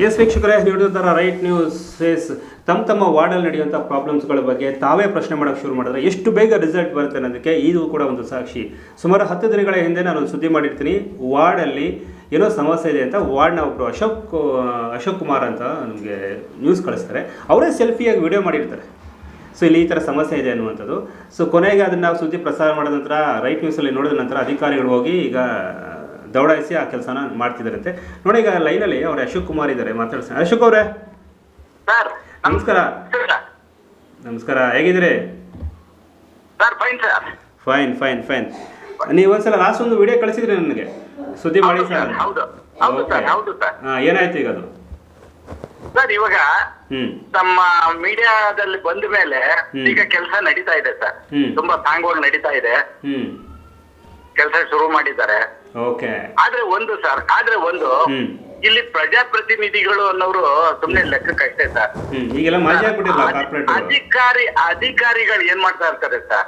S ವೀಕ್ಷಕರೇ, ನೀಡಿದಂತಹ right news S ತಮ್ಮ ತಮ್ಮ ವಾರ್ಡಲ್ಲಿ ನಡೆಯುವಂಥ ಪ್ರಾಬ್ಲಮ್ಸ್ಗಳ ಬಗ್ಗೆ ತಾವೇ ಪ್ರಶ್ನೆ ಮಾಡೋಕೆ ಶುರು ಮಾಡಿದ್ರೆ ಎಷ್ಟು ಬೇಗ ರಿಸಲ್ಟ್ ಬರುತ್ತೆ ಅನ್ನೋದಕ್ಕೆ ಇದು ಕೂಡ ಒಂದು ಸಾಕ್ಷಿ. ಸುಮಾರು ಹತ್ತು ದಿನಗಳ ಹಿಂದೆ ನಾನು ಸುದ್ದಿ ಮಾಡಿರ್ತೀನಿ. ವಾರ್ಡಲ್ಲಿ ಏನೋ ಸಮಸ್ಯೆ ಇದೆ ಅಂತ ವಾರ್ಡ್ನ ಒಬ್ಬರು ಅಶೋಕ್ ಅಶೋಕ್ ಕುಮಾರ್ ಅಂತ ನಮಗೆ ನ್ಯೂಸ್ ಕಳಿಸ್ತಾರೆ. ಅವರೇ ಸೆಲ್ಫಿಯಾಗಿ ವಿಡಿಯೋ ಮಾಡಿರ್ತಾರೆ. ಸೊ ಇಲ್ಲಿ ಈ ಥರ ಸಮಸ್ಯೆ ಇದೆ ಅನ್ನುವಂಥದ್ದು. ಸೊ ಕೊನೆಗೆ ಅದನ್ನು ನಾವು ಸುದ್ದಿ ಪ್ರಸಾರ ಮಾಡಿದ ನಂತರ, ರೈಟ್ ನ್ಯೂಸಲ್ಲಿ ನೋಡಿದ ನಂತರ ಅಧಿಕಾರಿಗಳು ಹೋಗಿ ಈಗ ದೌಡಾಯಿಸಿ ಆ ಕೆಲಸನ ಮಾಡ್ತಿದ್ದಾರಂತೆ. ನೋಡಿ ಈಗ ಲೈನಲ್ಲಿ ಅವ್ರ ಅಶೋಕ್ ಕುಮಾರ್ ಇದ್ದಾರೆ ಮಾತಾಡ್ಸ ಅಶೋಕ್ ಅವರೇ. ಸರ್ ನಮಸ್ಕಾರ. ನಮಸ್ಕಾರ ಹೇಗಿದ್ರಿ sir fine fine fine fine. ನೀವು ಒಂದ್ಸಲ ಲಾಸ್ಟ್ ಒಂದು ವಿಡಿಯೋ ಕಳಿಸಿದ್ರಿ ನನಗೆ. ಸುದ್ದಿ ಮಾಡಿ ಸರ್ ಏನಾಯ್ತು ಈಗ ಅದು? ಸರ್ ಇವಾಗ ಹ್ಮ್. ತಮ್ಮ ಮೀಡಿಯಾದಲ್ಲಿ ಬಂದ ಮೇಲೆ ಈಗ ಕೆಲಸ ನಡೀತಾ ಇದೆ ಸರ್. ತುಂಬಾ ಸಾಂಗ್ ನಡೀತಾ ಇದೆ. ಕೆಲಸ ಶುರು ಮಾಡಿದ್ದಾರೆ. ಓಕೆ. ಆದ್ರೆ ಒಂದು ಸರ್ ಆದ್ರೆ ಒಂದು ಇಲ್ಲಿ ಪ್ರಜಾಪ್ರತಿನಿಧಿಗಳು ಅನ್ನೋರು ಸುಮ್ನೆ ಲೆಕ್ಕಕ್ಕಷ್ಟೇ ಸರ್. ಹ್ಞೂ ಈಗೆಲ್ಲ ಮಾಜಿ ಆಗ್ಬಿಟ್ಟಿಲ್ಲ ಕಾರ್ಪೊರೇಟ್ ಅಧಿಕಾರಿ ಅಧಿಕಾರಿಗಳು ಏನ್ ಮಾಡ್ತಾ ಇರ್ತಾರೆ ಸರ್?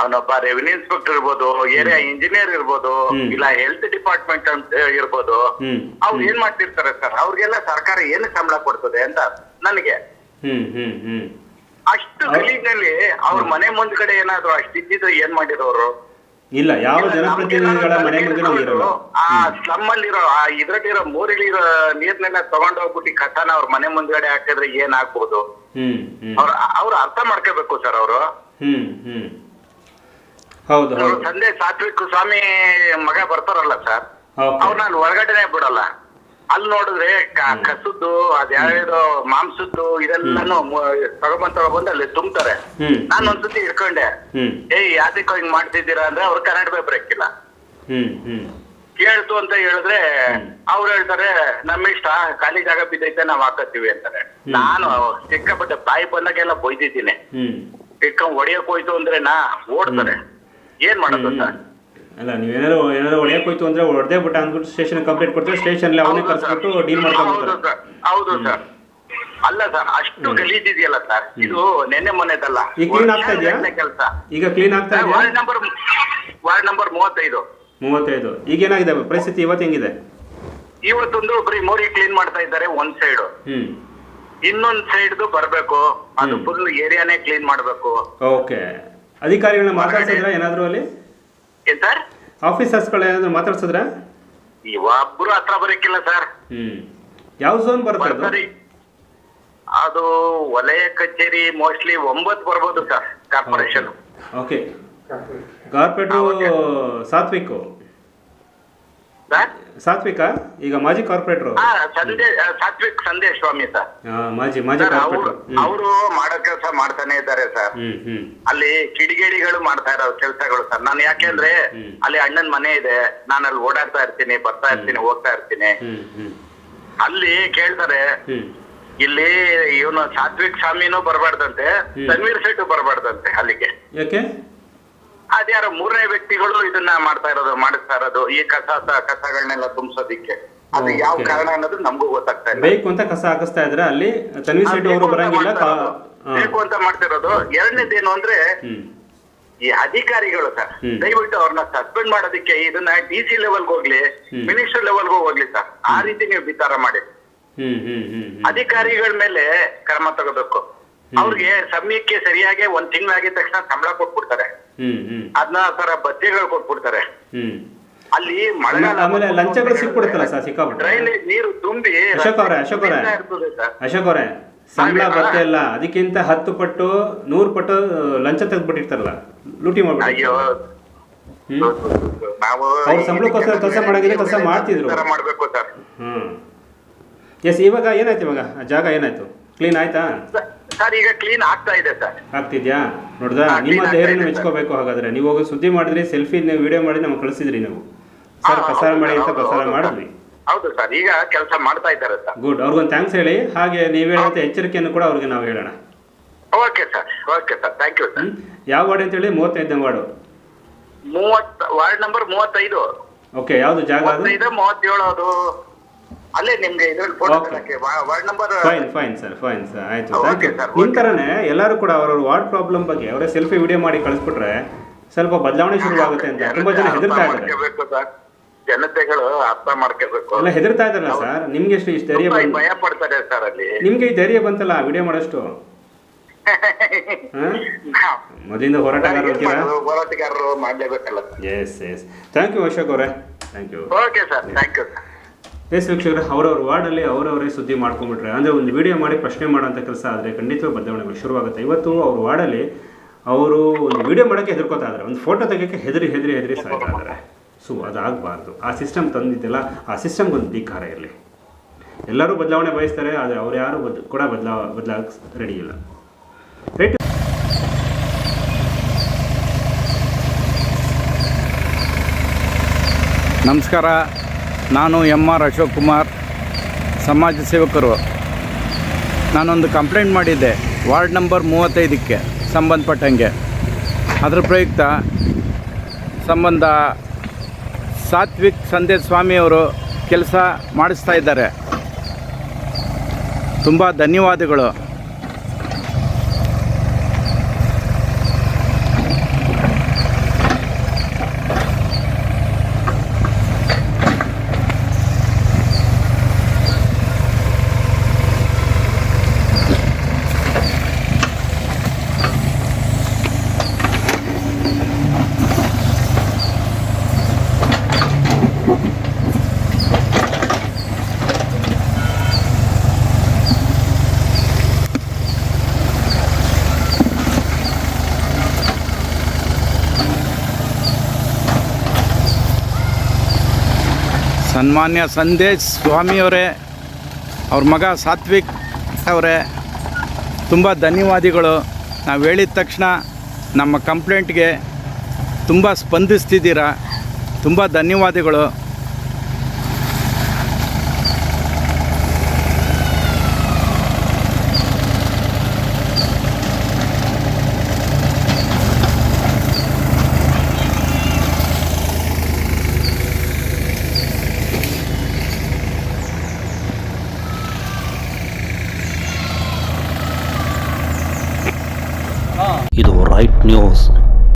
ಅವನೊಬ್ಬ ರೆವಿನ್ಯೂ ಇನ್ಸ್ಪೆಕ್ಟರ್ ಇರ್ಬೋದು ಏರಿಯಾ ಇಂಜಿನಿಯರ್ ಇರ್ಬೋದು. ಇಲ್ಲ ಹೆಲ್ತ್ ಡಿಪಾರ್ಟ್ಮೆಂಟ್ ಅಂತ ಇರ್ಬೋದು ಅವ್ರು ಏನ್ ಮಾಡ್ತಿರ್ತಾರೆ ಸರ್? ಅವ್ರಿಗೆಲ್ಲ ಸರ್ಕಾರ ಏನು ಸಂಬಳ ಕೊಡ್ತದೆ ಅಂತ ನನಗೆ. ಅಷ್ಟು ಗಲೀಜಲ್ಲಿ ಗಲೀಜ್ನಲ್ಲಿ ಅವ್ರ ಮನೆ ಮುಂದ್ಗಡೆ ಏನಾದ್ರು ಅಷ್ಟಿದ್ದಿದ್ರೆ ಏನ್ ಮಾಡಿರೋರು? ಇಲ್ಲ ಯಾವ ಜನಪ್ರತಿನಿಧಿಗಳ ಮನೆ ಮುಂದೆ ಇರಲ್ಲ. ಆ ಸ್ಲಮ್ ಅಲ್ಲಿರೋ ಆ ಇದ್ರಲ್ಲಿರೋ ಮೂರಿಲಿರೋ ನೀರ್ನೆಲ್ಲ ತಗೊಂಡೋಗ್ಬಿಟ್ಟು ಕಟ್ಟನ ಕಸನ ಅವ್ರ ಮನೆ ಮುಂದ್ಗಡೆ ಹಾಕಿದ್ರೆ ಏನ್ ಆಗ್ಬೋದು ಹ್ಮ್ ಹ್ಮ್. ಅವ್ರ ಅವ್ರು ಅರ್ಥ ಮಾಡ್ಕೋಬೇಕು ಸರ್ ಅವರು. ಹ್ಮ್ ಹ್ಮ್. ಹೌದು ಹೌದು. ತಂದೆ ಸಾತ್ವಿಕ್ ಸ್ವಾಮಿ ಮಗ ಬರ್ತಾರಲ್ಲ ಸರ್ ಅವ್ರ ನಾನು ಒಳಗಡೆನೆ ಬಿಡಲ್ಲ. ಅಲ್ಲಿ ನೋಡಿದ್ರೆ ಕ- ಕಸದ್ದು ಅದ್ಯಾವ್ದು ಮಾಂಸದ್ದು ಇದೆಲ್ಲಾನು ತಗೊಬಂದ್ ತಗೊಬಂದು ಅಲ್ಲಿ ತುಂಬ್ತಾರೆ. ಹ್ಮ್. ನಾನು ಒಂದ್ಸತಿ ಇಟ್ಕೊಂಡೆ ಹ್ಮ್. ಏಯ್ ಯಾವ್ದಕ್ಕೋ ಹಿಂಗ್ ಮಾಡ್ತಿದ್ದೀರಾ ಅಂದ್ರೆ ಅವ್ರ ಕನ್ನಡ ಪೇಪರ್ ಹ್ಮ್ ಹ್ಮ್. ಕೇಳ್ತು ಅಂತ ಹೇಳಿದ್ರೆ ಅವ್ರು ಹೇಳ್ತಾರೆ ನಮ್ಮ ಇಷ್ಟ ಖಾಲಿ ಜಾಗ ಬಿದ್ದೈತೆ ನಾವ್ ಹಾಕತ್ತೀವಿ ಅಂತಾರೆ. ನಾನು ಸಿಕ್ಕಾಪಟ್ಟೆ ಬಾಯಿ ಬಂದಾಗೆಲ್ಲ ಬೈದಿದ್ದೀನಿ. ಹ್ಮ್. ಇಟ್ಕೊಂಡ್ ಹೊಡಿಯಕ್ ಹೋಯ್ತು ಅಂದ್ರೆ ನಾ ಓಡ್ತಾರೆ ಏನ್ ಮಾಡೋದು ಅಂತ? ಸರ್ ಅಲ್ಲ ನೀವೇನಾದ್ರು ಏನಾದ್ರು ಹೊಡೆಯಕ್ ಹೋಯ್ತು ಅಂದ್ರೆ ಹೊಡೆದೇ ಬಿಟ್ಟ ಅಂದ್ಬಿಟ್ಟು ಸ್ಟೇಷನ್ ಕಂಪ್ಲೇಂಟ್ ಕೊಡ್ತೀವಿ ಸ್ಟೇಷನ್ ಅವನೇ ಹೌದು ಸರ್. ಕರ್ಸ್ಬಿಟ್ಟು ಡೀಲ್ ಮಾಡ್ಕೊಂಡು ಸರ್. ಹೌದು ಸರ್. ಅಲ್ಲ ಸರ್ ಅಷ್ಟು ಗಲೀಜಿದೆಯಲ್ಲ ಸರ್. ಇದು ನೆನ್ನೆ ಮೊನ್ನೆದಲ್ಲ. ಈಗ ಕ್ಲೀನ್ ಆಗ್ತಾ ಇದೆಯಾ? ಕೆಲಸ. ಈಗ ಕ್ಲೀನ್ ಆಗ್ತಾ ಇದೆಯಾ? ವಾರ್ಡ್ ನಂಬರ್ ವಾರ್ಡ್ ನಂಬರ್ ಮೂವತ್ತೈದು. ಮೂವತ್ತೈದು. ಈಗ ಏನಾಗಿದೆ? ಪರಿಸ್ಥಿತಿ ಇವತ್ತು ಹೆಂಗಿದೆ? ಇವತ್ತೊಂದು ಬರೀ ಮೋರಿ ಕ್ಲೀನ್ ಮಾಡ್ತಾ ಇದ್ದಾರೆ ಒಂದ್ ಸೈಡ್ ಹ್ಮ್. ಇನ್ನೊಂದ್ ಸೈಡ್ದು ಬರ್ಬೇಕು. ಅದು ಹ್ಮ್. ಫುಲ್ ಏರಿಯಾನೇ ಕ್ಲೀನ್ ಮಾಡ್ಬೇಕು. ಓಕೆ. ಅಧಿಕಾರಿಗಳನ್ನ ಮಾತಾಡ್ಸಿದ್ರ ಏನಾದ್ರು ಅಲ್ಲಿ? ಏನ್ ಸರ್? ಆಫೀಸರ್ಸ್ಗಳು ಏನಾದ್ರು ಮಾತಾಡ್ಸಿದ್ರ? ಇವೊಬ್ರು ಹತ್ರ ಬರಕ್ಕಿಲ್ಲ ಸರ್. ಹ್ಮ್. ಯಾವ ಝೋನ್ ಬರುತ್ತೆ ಅದು? ಬರ್ತಾರೆ ಅದು ವಲಯ ಕಚೇರಿ ಮೋಸ್ಟ್ಲಿ ಒಂಬತ್ತು ಬರ್ಬೋದು sir corporation. Okay. Corporator Satvik. Satvika? ಈಗ ಮಾಜಿ ಕಾರ್ಪೊರೇಟರ್. ಸಾತ್ವಿಕ್ ಸಂದೇಶ್ ಸ್ವಾಮಿ ಸರ್. ಮಾಜಿ ಮಾಜಿ ಅವರು ಮಾಡೋ ಕೆಲಸ ಮಾಡ್ತಾನೆ ಇದ್ದಾರೆ ಸರ್. ಅಲ್ಲಿ ಕಿಡಿಗೇಡಿಗಳು ಮಾಡ್ತಾ ಇರೋ ಕೆಲಸಗಳು ಸರ್. ನಾನು ಯಾಕೆಂದ್ರೆ ಅಲ್ಲಿ ಅಣ್ಣನ್ ಮನೆ ಇದೆ. ನಾನು ಅಲ್ಲಿ ಓಡಾಡ್ತಾ ಇರ್ತೀನಿ ಬರ್ತಾ ಇರ್ತೀನಿ ಹೋಗ್ತಾ ಇರ್ತೀನಿ. ಅಲ್ಲಿ ಕೇಳ್ತಾರೆ ಇಲ್ಲಿ ಇವನು ಸಾತ್ವಿಕ್ ಸ್ವಾಮಿನೂ ಬರಬಾರ್ದಂತೆ. ತನ್ವೀರ್ ಶೆಟ್ಟು ಬರಬಾರ್ದಂತೆ ಅಲ್ಲಿಗೆ. ಯಾಕೆ? ಅದ್ಯಾರೋ ಮೂರನೇ ವ್ಯಕ್ತಿಗಳು ಇದನ್ನ ಮಾಡ್ತಾ ಇರೋದು ಮಾಡಿಸ್ತಾ ಇರೋದು ಈ ಕಸ ಕಸಗಳನ್ನೆಲ್ಲ ತುಂಬಿಸೋದಿಕ್ಕೆ. ಅದು ಯಾವ ಕಾರಣ ಅನ್ನೋದು ನಮಗೂ ಗೊತ್ತಾಗ್ತಾ ಇಲ್ಲ. ಬೇಕು ಅಂತ ಕಸ ಹಾಕಿಸ್ತಾ ಇದ್ರೆ ಅಲ್ಲಿ ತನ್ವಿ ಶೆಟ್ಟಿ ಅವರು ಬೇಕು ಅಂತ ಬರಂಗಿಲ್ಲ. ಬೇಕು ಅಂತ ಮಾಡ್ತಿರೋದು ಎರಡನೇದೇನು ಅಂದ್ರೆ ಈ ಅಧಿಕಾರಿಗಳು ಸರ್ ದಯವಿಟ್ಟು ಅವ್ರನ್ನ ಸಸ್ಪೆಂಡ್ ಮಾಡೋದಕ್ಕೆ ಇದನ್ನ ಡಿ ಸಿ ಲೆವೆಲ್ಗೆ ಹೋಗ್ಲಿ. ಮಿನಿಸ್ಟರ್ ಲೆವೆಲ್ಗೂ ಹೋಗ್ಲಿ ಸರ್. ಆ ರೀತಿ ನೀವು ವಿಚಾರ ಮಾಡಿ. ಅಧಿಕಾರಿಗಳ ಮೇಲೆ ಕ್ರಮ ತಗೋಬೇಕು ಅವ್ರಿಗೆ ಸಮಯಕ್ಕೆ ಸರಿಯಾಗಿ ಒಂದ್ ತಿಂಗಳಾಗಿದ ತಕ್ಷಣ ಸಂಬಳ ಕೊಟ್ಬಿಡ್ತಾರೆ. ಅದನ್ನ ತರ ಬಜ್ಜಿಗಳು ಕೊಟ್ಬಿಡ್ತಾರೆ. ಹ್ಮ್. ಅಲ್ಲಿ ಮಳೆಗಾಲ ಆಮೇಲೆ ಲಂಚಗಳು ಸಿಕ್ಬಿಡುತ್ತಲ್ಲ ಸರ್ ಸಿಕ್ಕಾಬಿಟ್ರೆ ನೀರು ತುಂಬಿ ಅಶೋಕ್ ಅವರೇ ಅಶೋಕ್ ಅವರೇ. ಅಶೋಕ್ ಅವರೇ ಸಂಬಳ ಬರ್ತಾ ಇಲ್ಲ ಅದಕ್ಕಿಂತ ಹತ್ತು ಪಟ್ಟು ನೂರು ಪಟ್ಟು ಲಂಚ ತೆಗೆದ್ಬಿಟ್ಟಿರ್ತಾರಲ್ಲ ಲೂಟಿ ಮಾಡ್ಬಿಟ್ಟು. ಅವ್ರ ಸಂಬಳಕ್ಕೋಸ್ಕರ ಕೆಲಸ ಮಾಡಾಗಿದ್ರೆ ಕೆಲಸ ಮಾಡ್ತಿದ್ರು. ಮಾಡ್ಬೇಕು ಸರ್. ಹ್ಮ್. ಎಸ್ ಇವಾಗ ಏನಾಯ್ತು ಇವಾಗ? ಜಾಗ ಏನಾಯ್ತು? ಕ್ಲೀನ್ ಆಯ್ತಾ? ಸರ್ ಈಗ ಕ್ಲೀನ್ ಆಗ್ತಾ ಇದೆ ಸರ್. ಆಗ್ತಿದ್ಯಾ? ನೋಡ್ದಾ? ಹಾ, ನಿಮ್ಮ clean ಆಗ್ತಾ ಧೈರ್ಯನ ಇದೆ, ಮೆಚ್ಕೋಬೇಕು ಹಾಗಾದ್ರೆ. ನೀವು ಹೋಗಿ ಸುದ್ದಿ ಮಾಡಿದ್ರಿ ಸೆಲ್ಫಿ ವಿಡಿಯೋ ಮಾಡಿ ನಮ್ಗೆ ಕಳಿಸಿದ್ರಿ ನೀವು. ಸರ್ ಹಾ, ಪ್ರಸಾರ ಹೌದು ಮಾಡಿ ಅಂತ ಹೌದು, ಪ್ರಸಾರ ಹೌದು ಮಾಡಿದ್ವಿ. ಹೌದು ಸರ್ ಈಗ ಕೆಲಸ ಮಾಡ್ತಾ ಇದ್ದಾರೆ ಸರ್. ಗುಡ್ ಅವ್ರಿಗೊಂದು ಥ್ಯಾಂಕ್ಸ್ ಹೇಳಿ. ಹಾಗೆ ನೀವು ಹೇಳುವಂಥ ಎಚ್ಚರಿಕೆಯನ್ನು ಕೂಡ ಅವ್ರಿಗೆ ನಾವು ಹೇಳೋಣ. Okay sir okay sir thank you sir ಹ್ಮ್? ಯಾವ ವಾರ್ಡ್ ಅಂತೇಳಿ? ಮೂವತ್ತೈದನೇ ವಾರ್ಡು. ಮೂವತ್ ವಾರ್ಡ್ ನಂಬರ್ ಮೂವತ್ತೈದು. ಓಕೆ ಯಾವುದು ಜಾಗ ಅದು? ಮೂವತ್ತೈದು ಮೂವತ್ತೇಳು ಅದು. ಅಲ್ಲೇ ನಿಮ್ಗೆ ಇದ್ರಲ್ಲಿ photo Okay. Ward number fine fine sir fine sir ಆಯ್ತು Okay, ಥ್ಯಾಂಕ್ ಯು sir, ನಿಮ್ಮ ಥರನೇ ಎಲ್ಲರೂ ಕೂಡ ಅವ್ರವ್ರ ವಾರ್ಡ್ ಪ್ರಾಬ್ಲಮ್ ಬಗ್ಗೆ ಅವರೇ ಸೆಲ್ಫಿ ವಿಡಿಯೋ ಮಾಡಿ ಕಳಿಸ್ಬಿಟ್ರೆ ಸ್ವಲ್ಪ ಬದಲಾವಣೆ ಶುರುವಾಗುತ್ತೆ ಅಂತ ತುಂಬಾ ಜನ ಹೆದರ್ತಾ ಇದ್ದಾರೆ. ಸರ್ ಜನತೆಗಳು ಅರ್ಥ ಮಾಡ್ಕೋಬೇಕು. ಎಲ್ಲ ಹೆದರ್ತಾ ಇದ್ದಾರಲ್ಲ ಸರ್ ನಿಮ್ಗೆ ಎಷ್ಟು ಇಷ್ಟು ಧೈರ್ಯ ಭಯ ಪಡ್ತಾರೆ ಸರ್ ಅಲ್ಲಿ. ನಿಮ್ಗೆ ಈ ಧೈರ್ಯ ಬಂತಲ್ಲ ವಿಡಿಯೋ ಮಾಡೋಷ್ಟು? ಹಾ? ಮೊದಲಿಂದ ಹೋರಾಟಗಾರ ಏನ್ ಅಂತೀರಾ ಮಾಡೋದು? ಹೋರಾಟಗಾರರು ಮಾಡ್ಲೇಬೇಕಲ್ಲ yes yes thank you Ashok ಅವರೇ. Thank you okay sir thank you yes ವೀಕ್ಷಕರೇ, ಅವರವ್ರ ವಾರ್ಡಲ್ಲಿ ಅವರವರೇ ಸುದ್ದಿ ಮಾಡ್ಕೊಂಡ್ಬಿಟ್ರೆ, ಅಂದರೆ ಒಂದು ವಿಡಿಯೋ ಮಾಡಿ ಪ್ರಶ್ನೆ ಮಾಡೋಂಥ ಕೆಲಸ ಆದರೆ ಖಂಡಿತವಾಗಿ ಬದಲಾವಣೆಗಳು ಶುರುವಾಗುತ್ತೆ. ಇವತ್ತು ಅವ್ರ ವಾರ್ಡಲ್ಲಿ ಅವರು ಒಂದು ವಿಡಿಯೋ ಮಾಡೋಕ್ಕೆ ಹೆದರ್ಕೋತಾ ಇದ್ದಾರೆ. ಒಂದು ಫೋಟೋ ತೆಗೋಕ್ಕೆ ಹೆದರಿ ಹೆದರಿ ಹೆದರಿ ಸಾಯ್ತಾ ಇದ್ದಾರೆ. ಸೊ ಅದಾಗಬಾರ್ದು ಆ ಸಿಸ್ಟಮ್ ತಂದಿದ್ದೆಲ್ಲ, ಆ ಸಿಸ್ಟಮ್ಗೆ ಒಂದು ಧಿಕ್ಕಾರ ಇರಲಿ. ಎಲ್ಲರೂ ಬದಲಾವಣೆ ಬಯಸ್ತಾರೆ, ಆದರೆ ಅವ್ರು ಯಾರು ಬದ್, ಕೂಡ ಬದಲಾವ ಬದಲಾಗ ರೆಡಿ ಇಲ್ಲ. ರೈಟ್ ನಮಸ್ಕಾರ. ನಾನು ಎಂ ಆರ್ ಅಶೋಕ್ ಕುಮಾರ್, ಸಮಾಜ ಸೇವಕರು. ನಾನೊಂದು ಕಂಪ್ಲೇಂಟ್ ಮಾಡಿದ್ದೆ, ವಾರ್ಡ್ ನಂಬರ್ ಮೂವತ್ತೈದಕ್ಕೆ ಸಂಬಂಧಪಟ್ಟಂಗೆ. ಅದರ ಪ್ರಯುಕ್ತ ಸಂಬಂಧ ಸಾತ್ವಿಕ್ ಸಂದೇಶ್ ಸ್ವಾಮಿಯವರು ಕೆಲಸ ಮಾಡಿಸ್ತಾ ಇದ್ದಾರೆ. ತುಂಬ ಧನ್ಯವಾದಗಳು. ಸನ್ಮಾನ್ಯ ಸಂದೇಶ್ ಸ್ವಾಮಿಯವರೇ, ಅವ್ರ ಮಗ ಸಾತ್ವಿಕ್ ಅವರೇ, ತುಂಬ ಧನ್ಯವಾದಿಗಳು. ನಾವು ಹೇಳಿದ ತಕ್ಷಣ ನಮ್ಮ ಕಂಪ್ಲೇಂಟ್ಗೆ ತುಂಬ ಸ್ಪಂದಿಸ್ತಿದ್ದೀರಾ. ತುಂಬ ಧನ್ಯವಾದಗಳು. ಇದು ರೈಟ್ ನ್ಯೂಸ್